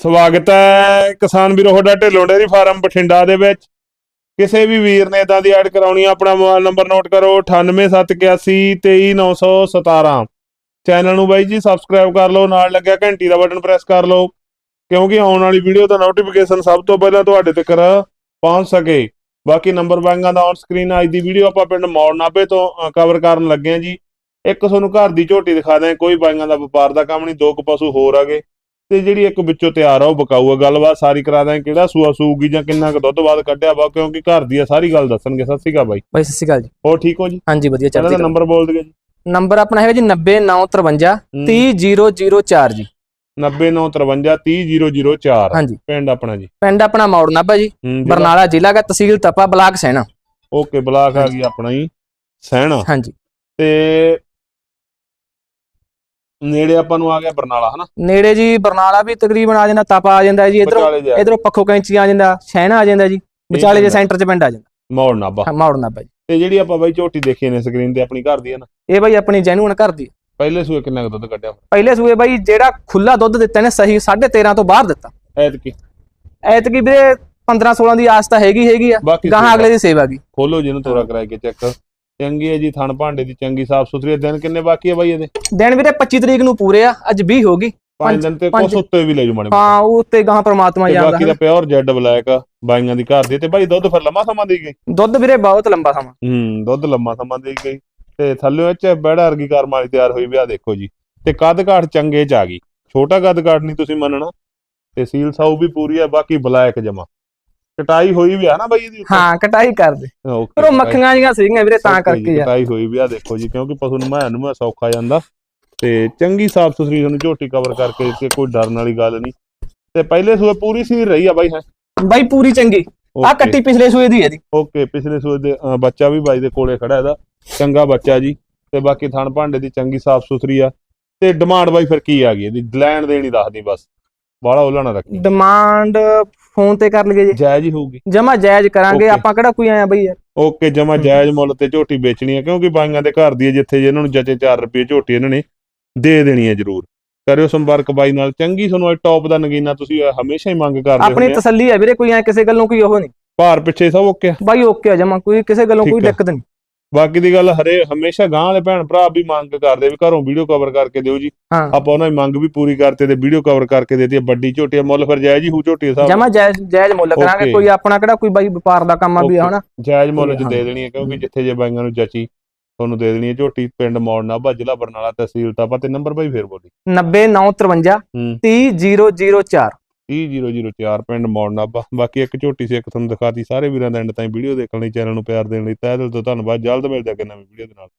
ਸਵਾਗਤ ਹੈ ਕਿਸਾਨ ਵੀਰੋ, ਤੁਹਾਡਾ ਢਿੱਲੋਂ ਡੇਅਰੀ ਫਾਰਮ ਬਠਿੰਡਾ ਦੇ ਵਿੱਚ। ਕਿਸੇ ਵੀ ਵੀਰ ਨੇ ਇਦਾਂ ਦੀ ਐਡ ਕਰਾਉਣੀ ਆ, ਆਪਣਾ ਮੋਬਾਈਲ ਨੰਬਰ ਨੋਟ ਕਰੋ 9871823917 ਚੈਨਲ ਨੂੰ ਬਾਈ ਜੀ ਸਬਸਕ੍ਰਾਈਬ ਕਰ ਲਓ, ਨਾਲ ਲੱਗਿਆ ਘੰਟੀ ਦਾ ਬਟਨ ਪ੍ਰੈਸ ਕਰ ਲਓ, ਕਿਉਂਕਿ ਆਉਣ ਵਾਲੀ ਵੀਡੀਓ ਦਾ ਨੋਟੀਫਿਕੇਸ਼ਨ ਸਭ ਤੋਂ ਪਹਿਲਾਂ ਤੁਹਾਡੇ ਤੱਕ ਪਹੁੰਚ ਸਕੇ। ਬਾਕੀ ਨੰਬਰ ਬੈਂਕਾਂ ਦਾ ਔਨ ਸਕਰੀਨ ਅੱਜ ਦੀ ਵੀਡੀਓ ਆਪਾਂ ਪਿੰਡ ਮੌੜ ਨਾਭੇ ਤੋਂ ਕਵਰ ਕਰਨ ਲੱਗੇ ਆ ਜੀ। ਇੱਕ ਤੁਹਾਨੂੰ ਘਰ ਦੀ ਝੋਟੀ ਦਿਖਾ ਦਿਆਂ, ਕੋਈ ਬਾਈਆਂ ਦਾ ਵਪਾਰ ਦਾ ਕੰਮ ਨਹੀਂ, ਦੋ ਕੁ ਪਸ਼ੂ ਹੋਰ ਆਗੇ ਤੇ ਜਿਹੜੀ ਇੱਕ ਵਿੱਚੋਂ ਤਿਆਰ ਆ ਉਹ ਬਕਾਊ ਆ ਗੱਲਬਾਤ ਸਾਰੀ ਕਰਾ ਦਾਂ ਕਿਹੜਾ ਸੂਆ ਸੂਗੀ ਜਾਂ ਕਿੰਨਾ ਕੁ ਦੁੱਧ ਬਾਅਦ ਕੱਢਿਆ ਵਾ ਕਿਉਂਕਿ ਘਰ ਦੀ ਆ ਸਾਰੀ ਗੱਲ ਦੱਸਣਗੇ। ਸਤਿ ਸ਼੍ਰੀ ਅਕਾਲ ਬਾਈ। ਬਾਈ ਸਤਿ ਸ਼੍ਰੀ ਅਕਾਲ ਜੀ। ਹੋਰ ਠੀਕ ਹੋ ਜੀ? ਹਾਂਜੀ ਵਧੀਆ ਚਲੋ ਕਲਾ ਨੰਬਰ ਬੋਲ ਦਿਓ ਜੀ। ਨੰਬਰ ਆਪਣਾ ਹੈਗਾ ਜੀ 90953 ਹਮ, 30004 ਜੀ। 90953 30004 ਹਾਂਜੀ। ਪਿੰਡ ਆਪਣਾ ਜੀ। ਪਿੰਡ ਆਪਣਾ ਮੌੜ ਨਾਭਾ ਜੀ। ਬਰਨਾਲਾ ਜ਼ਿਲ੍ਹਾ ਦਾ ਤਹਿਸੀਲ ਤਪਾ ਬਲਾਕ ਸੈਣਾ। ਓਕੇ ਬਲਾਕ ਆ ਗਈ ਆਪਣਾ ਹੀ ਸਹਿਣਾ ਹਾਂਜੀ। ਤੇ ਨੇੜੇ ਆਪਾਂ ਨੂੰ ਆ ਗਿਆ ਬਰਨਾਲਾ ਹਨਾ? ਨੇੜੇ ਜੀ ਬਰਨਾਲਾ ਵੀ ਤਕਰੀਬਨ ਆ ਜਾਂਦਾ ਤਪਾ ਆ ਜਾਂਦਾ ਜੀ ਇਧਰੋਂ ਵਿਚਾਲੇ ਜਿਹਾ ਇਧਰੋਂ ਪੱਖੋ ਕੈਂਚੀ ਆ ਜਾਂਦਾ ਸੈਣਾ ਆ ਜਾਂਦਾ ਜੀ ਵਿਚਾਲੇ ਦੇ। ਸੈਂਟਰ 'ਚ ਪਿੰਡ ਆ ਜਾਂਦਾ। ਮੌੜ ਨਾਭਾ। ਹਾਂ, ਮੌੜ ਨਾਭਾ ਜੀ। ਤੇ ਜਿਹੜੀ ਆਪਾਂ ਬਾਈ ਝੋਟੀ ਦੇਖੀ ਨੇ ਸਕਰੀਨ ਤੇ ਆਪਣੀ ਘਰ ਦੀ ਹੈ ਨਾ? ਇਹ ਬਾਈ ਆਪਣੀ ਜੈਨੂਨ ਘਰ ਦੀ। ਪਹਿਲੇ ਸੂਏ ਕਿੰਨਾ ਕੁ ਦੁੱਧ ਕੱਢਿਆ? ਪਹਿਲੇ ਸੂਏ ਬਾਈ ਜਿਹੜਾ ਖੁੱਲਾ ਦੁੱਧ ਦਿੱਤਾ ਨੇ ਸਹੀ 13.5 ਤੋਂ ਬਾਹਰ ਦਿੱਤਾ। ਐਤਕੀ? ਐਤਕੀ ਵੀਰੇ 15 16 ਦੀ ਆਸ ਤਾਂ ਹੈਗੀ ਹੈਗੀ ਆ। ਬਾਕੀ ਗਾਹਾਂ ਅਗਲੇ ਦੀ ਸੇਵਾ ਗਈ ਖੋਲੋ ਜਿਹਨੂੰ ਤੋਰਾ ਕਰਾਏ ਕੇ ਚੈੱਕ। ਚੰਗੀ ਹੈ ਜੀ ਥਣ ਭਾਂਡੇ ਦੀ ਚੰਗੀ ਸਾਫ਼ ਸੁਥਰੀ ਹੈ। ਦਿਨ ਕਿੰਨੇ ਬਾਕੀ ਹੈ ਬਾਈ ਇਹਦੇ? ਦਿਨ ਵੀਰੇ 25 ਤਰੀਕ ਨੂੰ ਪੂਰੇ ਆ ਅੱਜ 20 ਹੋ ਗਈ। ਪੰਜ ਦਿਨ ਤੇ ਕੁਛ ਉੱਤੇ ਵੀ ਲੈ ਜੂ ਮਾੜੇ ਹਾਂ ਉਹ ਉੱਤੇ ਗਾਹਾਂ ਪ੍ਰਮਾਤਮਾ ਜਾਣਦਾ ਬਾਕੀ ਦਾ ਪਿਓਰ ਜੈਡ ਬਲੈਕ ਬਾਈਆਂ ਦੀ ਘਰ ਦੀ ਤੇ ਬਾਈ ਦੁੱਧ ਫਿਰ ਲੰਮਾ ਸਮਾਂ ਦੀ ਗਈ ਦੁੱਧ ਵੀਰੇ ਬਹੁਤ ਲੰਬਾ ਸਮਾਂ। ਹੂੰ ਦੁੱਧ ਲੰਮਾ ਸਮਾਂ ਦੀ ਗਈ ਤੇ ਥੱਲੇ ਚ ਬੈੜਾ ਵਰਗੀ ਕਰਮ ਵਾਲੀ ਤਿਆਰ ਹੋਈ ਵੀ ਆ ਦੇਖੋ ਜੀ। ਤੇ ਕੱਦ ਕਾਠ ਚੰਗੇ ਚ ਆ ਗਈ। ਛੋਟਾ ਕੱਦ ਕਾਠ ਨਹੀਂ ਤੁਸੀਂ ਮੰਨਣਾ। ਤੇ ਸੀਲ ਸਾਊ ਵੀ ਪੂਰੀ ਆ ਬਾਕੀ ਬਲੈਕ ਜਮਾ। ਕਟਾਈ ਹੋਈ ਵੀ ਆ ਨਾ ਬਾਈ ਇਹਦੀ ਹਾਂ ਕਟਾਈ ਕਰਦੇ ਓਕੇ, ਪਰ ਉਹ ਮੱਖੀਆਂ ਜੀਆਂ ਸੀਗੀਆਂ ਵੀਰੇ ਤਾਂ ਜੀ, ਕਰਕੇ ਯਾਰ ਕਟਾਈ ਹੋਈ ਵੀ ਆ ਦੇਖੋ ਜੀ ਕਿਉਂਕਿ ਪਸ਼ੂ ਨੂੰ ਮੈਂ ਨੂੰ ਸੌਖਾ ਜਾਂਦਾ। ਤੇ ਚੰਗੀ ਸਾਫ਼ ਸੁਥਰੀ ਤੁਹਾਨੂੰ ਝੋਟੀ ਕਵਰ ਕਰਕੇ ਦਿੱਤੀ ਕੋਈ ਡਰਨ ਵਾਲੀ ਗੱਲ ਨਹੀਂ। ਤੇ ਪਹਿਲੇ ਸੂਏ ਪੂਰੀ ਸੀ ਰਹੀ ਆ ਬਾਈ ਹੈ? ਬਾਈ ਪੂਰੀ ਚੰਗੀ। ਆ ਕੱਟੀ ਪਿਛਲੇ ਸੂਏ ਦੀ ਹੈ ਦੀ ਓਕੇ ਪਿਛਲੇ ਸੂਏ ਦੇ ਬੱਚਾ ਵੀ ਬਾਈ ਦੇ ਕੋਲੇ ਖੜਾ ਇਹਦਾ। ਚੰਗਾ ਬੱਚਾ ਜੀ। ਤੇ ਬਾਕੀ ਥਣ ਭਾਂਡੇ ਦੀ ਚੰਗੀ ਸਾਫ਼ ਸੁਥਰੀ ਆ। ਤੇ ਡਿਮਾਂਡ ਬਾਈ ਫਿਰ ਕੀ ਆ ਗਈ? ਇਹਦੀ ਲੈਣ ਦੇਣੀ ਦੱਸਦੀ ਬਸ। ਬਾਹਲਾ ਉਹਲਾ ਨਾ ਰੱਖੀ। ਡਿਮਾਂਡ ਫੋਨ ਤੇ ਕਰ ਲਈਏ ਜੀ ਜਾਇਜ਼ ਹੀ ਹੋਊਗੀ ਜਮਾ ਜਾਇਜ਼ ਕਰਾਂਗੇ Okay. ਆਪਾਂ ਕਿਹੜਾ ਕੋਈ ਆਇਆ ਬਈ ਯਾਰ ਓਕੇ ਜਮਾ। ਜਾਇਜ਼ ਮੁੱਲ ਤੇ ਝੋਟੀ ਵੇਚਣੀ ਹੈ ਕਿਉਂਕਿ ਬਾਈਆਂ ਦੇ ਘਰ ਦੀ ਹੈ ਜਿੱਥੇ ਜੇ ਇਹਨਾਂ ਨੂੰ ਜਚੇ 4 ਰੁਪਏ ਝੋਟੀ ਇਹਨਾਂ ਨੇ ਦੇ ਦੇਣੀ ਹੈ ਜ਼ਰੂਰ ਕਰਿਓ ਸੰਪਰਕ ਬਾਈ ਨਾਲ ਚੰਗੀ ਤੁਹਾਨੂੰ ਟੌਪ ਦਾ ਨਗੀਨਾ ਤੁਸੀਂ ਹਮੇਸ਼ਾ ਹੀ ਮੰਗ ਕਰਦੇ ਆਪਣੀ ਹੁੰਦੇ ਆ ਤਸੱਲੀ ਹੈ ਵੀਰੇ ਕੋਈ ਐ ਕਿਸੇ ਗੱਲੋਂ ਕੋਈ ਉਹ ਨਹੀਂ ਭਾਰ ਪਿੱਛੇ ਸਭ ਓਕੇ ਆ। ਬਾਈ ਓਕੇ ਆ ਜਮਾ ਕੋਈ ਕਿਸੇ ਗੱਲੋਂ ਕੋਈ ਹੈ। ਦਿੱਕਤ ਨਹੀਂ ਬਾਕੀ ਦੀ ਗੱਲ ਹਰੇ ਹਮੇਸ਼ਾ ਗਾਂ ਵਾਲੇ ਭੈਣ ਭਰਾ ਵੀ ਮੰਗ ਕਰਦੇ ਵੀ ਘਰੋਂ ਵੀਡੀਓ ਕਵਰ ਕਰਕੇ ਦਿਓ ਜੀ ਹਾਂ ਆਪਾਂ ਉਹਨਾਂ ਦੀ ਮੰਗ ਵੀ ਪੂਰੀ ਕਰਤੇ ਤੇ ਵੀਡੀਓ ਕਵਰ ਕਰਕੇ ਦੇਤੀ ਹੈ। ਵੱਡੀ ਝੋਟੀ ਮੁੱਲ ਫਿਰ ਜਾਇਜ਼ ਹੀ ਹੂ ਝੋਟੀ ਦਾ ਹਿਸਾਬ ਜਮਾ ਜਾਇਜ਼ ਜਾਇਜ਼ ਮੁੱਲ ਕਰਾਂਗੇ. ਕੋਈ ਆਪਣਾ ਕਿਹੜਾ ਕੋਈ ਬਾਈ ਵਪਾਰ ਦਾ ਕੰਮ ਆ ਵੀ. ਹਨਾ ਜਾਇਜ਼ ਮੁੱਲ ਚ। ਦੇ ਦੇਣੀ ਹੈ ਕਿਉਂਕਿ ਜਿੱਥੇ ਜੇ ਬਾਈਆਂ ਨੂੰ ਜਚੀ ਤੁਹਾਨੂੰ ਦੇ ਦੇਣੀ ਹੈ ਝੋਟੀ ਪਿੰਡ ਮੌੜ ਨਾਭਾ ਜ਼ਿਲ੍ਹਾ ਬਰਨਾਲਾ ਤਹਿਸੀਲ ਤਾਪਾ ਤੇ ਨੰਬਰ ਬਾਈ ਫੇਰ ਬੋਲੀ 90953 ਹੂੰ 30004 E 30004 ਪਿੰਡ ਮੌੜ ਨਾਭਾ ਬਾਕੀ ਇੱਕ ਝੋਟੀ ਸੀ, ਇੱਕ ਤੁਹਾਨੂੰ ਦਿਖਾਤੀ। ਸਾਰੇ ਵੀਰਾਂ ਦਾ ਐਂਡ ਤਾਈਂ ਵੀਡੀਓ ਦੇਖਣ ਲਈ, ਚੈਨਲ ਨੂੰ ਪਿਆਰ ਦੇਣ ਲਈ। ਤਹਿ ਦਿਲ ਤੋਂ ਧੰਨਵਾਦ। ਜਲਦ ਮਿਲਦੇ ਹਾਂ ਅੱਗੇ ਨਵੀਂ ਵੀਡੀਓ ਦੇ ਨਾਲ।